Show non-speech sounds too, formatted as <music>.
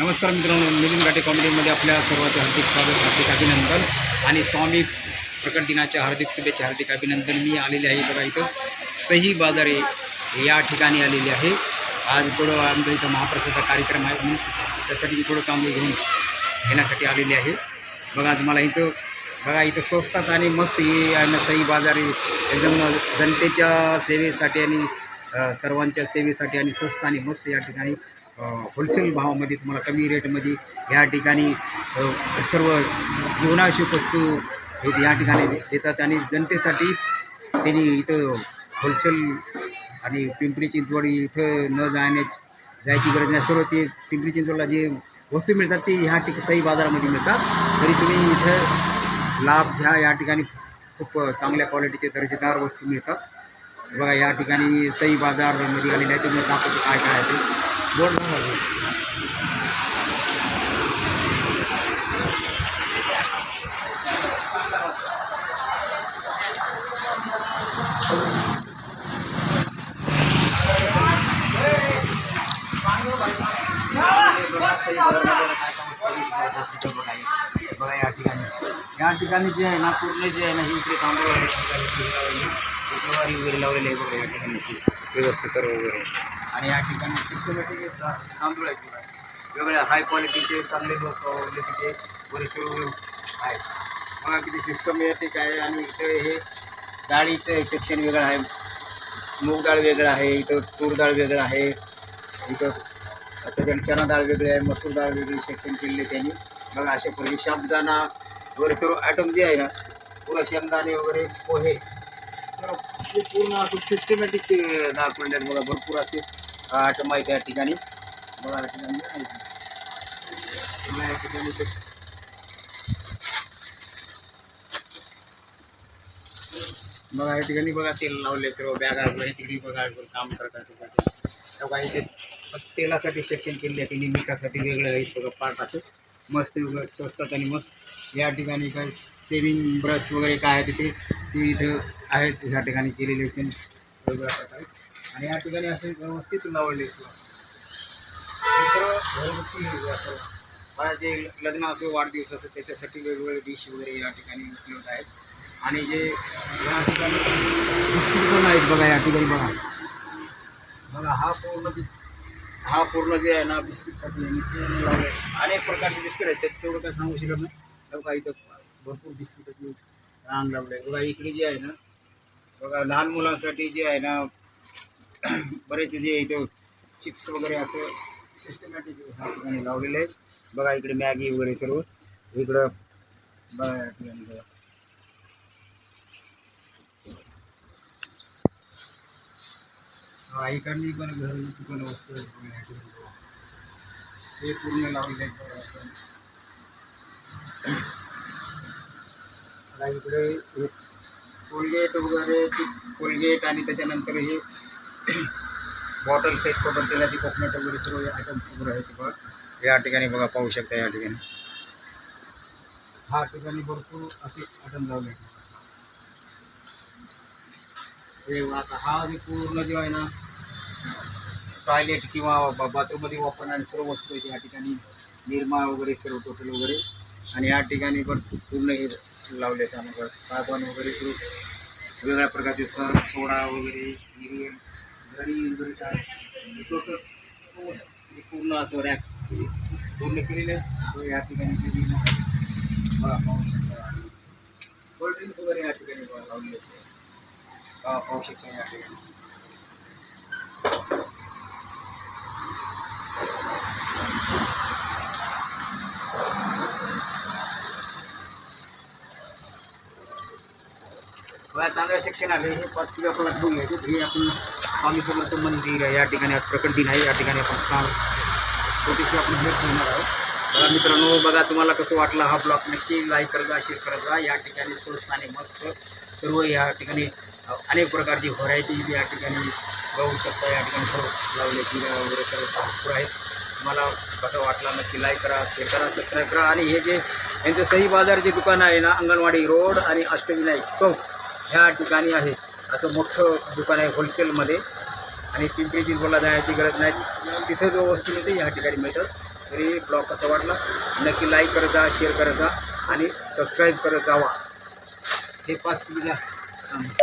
नमस्कार मित्रांनो मिलिंद घाटे कॉमेडीमध्ये आपल्या सर्वांचे हार्दिक स्वागत हार्दिक अभिनंदन आणि स्वामी प्रकट दिनाच्या हार्दिक शुभेच्छा हार्दिक अभिनंदन. मी आलेले आहे बघा इथं. सही बाजारे या ठिकाणी आलेले आहे. आज थोडं आमच्या इथं महाप्रसादचा कार्यक्रम आहे म्हणून त्यासाठी मी थोडं काम घेऊन घेण्यासाठी आलेले आहे. बघा तुम्हाला इथं बघा इथं स्वस्तात आणि मस्त हे आणि सई सही बाजारे एकदम जनतेच्या सेवेसाठी आणि सर्वांच्या सेवेसाठी आणि स्वस्त आणि मस्त या ठिकाणी होलसेल भावामध्ये तुम्हाला कमी रेटमध्ये या ठिकाणी सर्व जीवनावश्यक वस्तू हे या ठिकाणी देतात आणि जनतेसाठी त्यांनी इथं होलसेल आणि पिंपरी चिंचवड इथं न जाण्या जायची गरज नाही. सर्व ते पिंपरी चिंचवडला जे वस्तू मिळतात ते ह्या ठिक सही बाजारामध्ये मिळतात. तरी तुम्ही इथं लाभ घ्या. या ठिकाणी खूप चांगल्या क्वालिटीचे दर्जेदार वस्तू मिळतात. बघा या ठिकाणी सई बाजारमध्ये आलेले आहे तुम्ही दाखवतो काय काय आहे ते. बोर्ड वस्तू बघा या ठिकाणी या ठिकाणी जे आहे ना पूर्ण जे आहे ना हे इकडे ज्वारी वगैरे लावलेले आहे बघा या ठिकाणी व्यवस्थित सर्व वगैरे आणि या ठिकाणी सिस्टमॅटिक तांदूळ आहे बघा. वेगळ्या हाय क्वालिटीचे चांगले लोक म्हणजे तिथे बरेचसे आहेत. बघा किती सिस्टमॅटिक आहे आणि इथे हे डाळीचं सेक्शन वेगळं आहे. मूग डाळ वेगळं आहे इथं तूर डाळ वेगळं आहे इथं त्याच्याने चना डाळ वेगळी आहे मसूर डाळ वेगळी सेक्शन केलेली त्यांनी. बघा अशा प्रकारे शाबदाना वगैरे सर्व आयटम जे आहे ना पुरा शेंगदाणे वगैरे पोहे ते पूर्ण असं सिस्टमॅटिक ते पडले मला बघा भरपूर असे आठ माहिती या ठिकाणी. बघा या ठिकाणी बघा या ठिकाणी ते. बघा या ठिकाणी बघा तेल लावले सर्व बॅगा वगैरे तिकडे बघा काम करतात काही ते तेलासाठी सेक्शन केले त्यांनी मिठासाठी वेगळं आहे बघा पार्ट असं. मस्त वगैरे स्वस्तात आणि मग या ठिकाणी काय सेविंग ब्रश वगैरे काय आहे तिथे? ते इथं आहेत ह्या ठिकाणी केलेले आहेत वेगवेगळ्या प्रकारे. आणि या ठिकाणी असे व्यवस्थित लावलेले आहेत. हे मला जे लग्न असो वाढदिवस असो त्याच्यासाठी वेगवेगळे डिश वगैरे या ठिकाणी उपलब्ध आहेत. आणि जे या ठिकाणी बिस्किट पण आहेत बघा या ठिकाणी बघा. बघा हा पूर्ण बिस हा पूर्ण जे आहे ना बिस्किटसाठी लावलं आहे. अनेक प्रकारचे बिस्किट आहेत त्यात तेवढं काय सांगू शकत नाही. बघा इथं भरपूर बिस्किट रांग लावलं आहे इकडे जे ना बघा लहान मुलांसाठी जे आहे ना <clears throat> बरेच जे इथं चिप्स वगैरे असं सिस्टमॅटिक ह्या ठिकाणी इकडे सर्व. इकडं बघा या ठिकाणी हा, हे बघा इकडे हे कोलगेट वगैरे ती कोलगेट आणि त्याच्यानंतर हे <coughs> बॉटल सेट करून तेलाची कोकनट वगैरे सर्व आयटम वगैरे आहेत बघा. या ठिकाणी बघा पाहू शकता या ठिकाणी. हा ठिकाणी भरपूर असे आयटम लावले. आहेत. आता हा जे पूर्ण जो आहे ना टॉयलेट किंवा बाथरूममध्ये वापरणारे सर्व वस्तू आहेत या ठिकाणी. निर्मा वगैरे सर्व टोटल वगैरे. आणि या ठिकाणी पण पूर्ण हे लावले वगैरह साबण वगैरे सुरू वेगळ्या प्रकारचे सोडा वगैरे हिरियन घडी वगैरे काय. छोटं पूर्ण असं रॅक पूर्ण केलेलं आहे. तो या ठिकाणी वगैरे या ठिकाणी पाहू शकता या ठिकाणी. चांगलं शिक्षण आले हे पाच किलो आपल्याला घेऊन घ्यायचे. हे आपण स्वामी समर्थ मंदिर आहे या ठिकाणी आज प्रकट दिन आहे या ठिकाणी आपण काम छोटीशी आपण भेट घेणार आहोत. बघा मित्रांनो बघा तुम्हाला कसं वाटलं हा ब्लॉग. नक्की लाईक करत जा शेअर करत जा या ठिकाणी स्वस्त आणि मस्त सर्व या ठिकाणी अनेक प्रकारची व्हरायटी या ठिकाणी बघू शकता. या ठिकाणी सर्व लावले की वगैरे सर्व भरपूर आहेत. तुम्हाला कसं वाटलं नक्की लाईक करा शेअर करा सबस्क्राईब करा. आणि हे जे यांचं सही बाजार जे दुकान आहे ना अंगणवाडी रोड आणि अष्टविनायक चौक ह्या ठिकाणी आहे. असं मोठं दुकान आहे होलसेलमध्ये. आणि पिंपरी चिंचवडला जायची गरज नाही. तिथे जो वस्तू मिळते ह्या ठिकाणी मिळतात. तरी ब्लॉग कसा वाटला? नक्की लाईक करत जा शेअर करत जा आणि सबस्क्राईब करत जावा. हे पाच किलो द्या